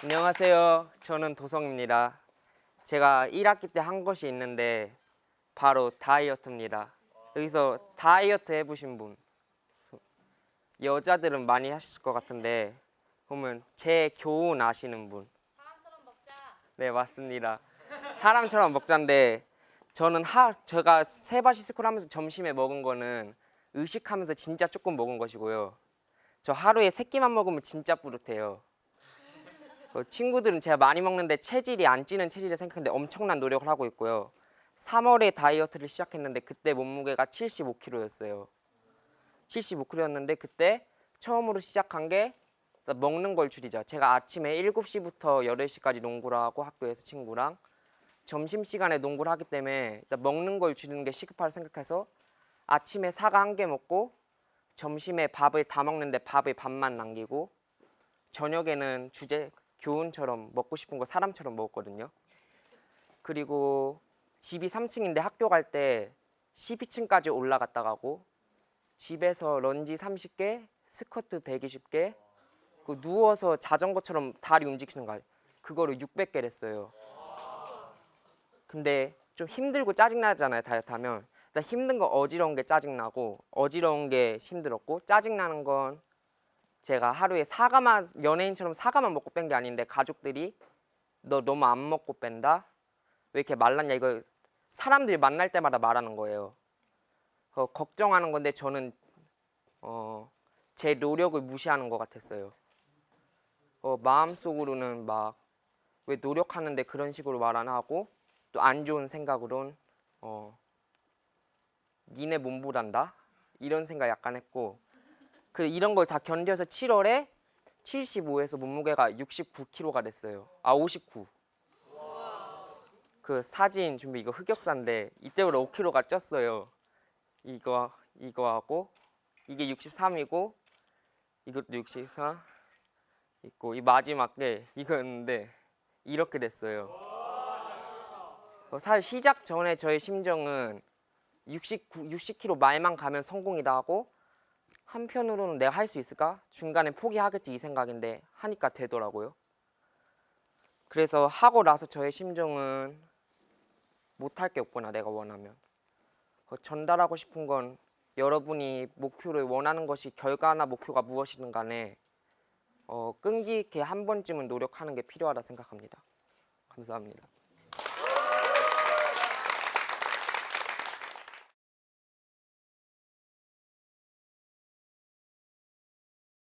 안녕하세요. 저는 도성입니다. 제가 1학기 때 한 것이 있는데 바로 다이어트입니다. 여기서 다이어트 해보신 분 여자들은 많이 하실 것 같은데 보면 제 교훈 아시는 분? 사람처럼 먹자. 네 맞습니다. 사람처럼 먹자인데 저는 하 제가 세바시 스쿨 하면서 점심에 먹은 거는 의식하면서 진짜 조금 먹은 것이고요. 저 하루에 세 끼만 먹으면 진짜 뿌듯해요. 어, 친구들은 제가 많이 먹는데 체질이 안 찌는 체질을 생각했는데 엄청난 노력을 하고 있고요. 3월에 다이어트를 시작했는데 그때 몸무게가 75kg였어요. 75kg였는데 그때 처음으로 시작한 게 먹는 걸 줄이자. 제가 아침에 7시부터 8시까지 농구를 하고 학교에서 친구랑 점심 시간에 농구를 하기 때문에 먹는 걸 줄이는 게 시급하다 생각해서 아침에 사과 한 개 먹고 점심에 밥을 다 먹는데 밥을 반만 남기고 저녁에는 주제 교훈처럼 먹고 싶은 거 사람처럼 먹었거든요. 그리고 집이 3층인데 학교 갈 때 12층까지 올라갔다 가고 집에서 런지 30개, 스쿼트 120개, 그 누워서 자전거처럼 다리 움직이는 거 그거를 600개를 했어요. 근데 좀 힘들고 짜증나잖아요 다이어트 하면 일단 힘든 거 어지러운 게 짜증나고 어지러운 게 힘들었고 짜증나는 건 제가 하루에 사과만 연예인처럼 사과만 먹고 뺀 게 아닌데 가족들이 너 너무 안 먹고 뺀다? 왜 이렇게 말랐냐? 이거 사람들이 만날 때마다 말하는 거예요. 어, 걱정하는 건데 저는 어, 제 노력을 무시하는 것 같았어요. 어, 마음속으로는 막 왜 노력하는데 그런 식으로 말 안 하고 또 안 좋은 생각으론 어 니네 몸보단다? 이런 생각 약간 했고 그 이런 걸 다 견뎌서 7월에 75에서 몸무게가 69kg가 됐어요. 아 59. 그 사진 준비 이거 흑역사인데 이때부터 5kg가 쪘어요. 이거 이거 하고 이게 63이고 이것도 64 있고 이 마지막 게 이거였는데 이렇게 됐어요. 어, 사실 시작 전에 저의 심정은 69, 60kg 말만 가면 성공이다 하고 한편으로는 내가 할 수 있을까? 중간에 포기하겠지 이 생각인데 하니까 되더라고요. 그래서 하고 나서 저의 심정은 못할 게 없구나 내가 원하면 어, 전달하고 싶은 건 여러분이 목표를 원하는 것이 결과나 목표가 무엇이든 간에 어, 끈기 있게 한 번쯤은 노력하는 게 필요하다 생각합니다. 감사합니다.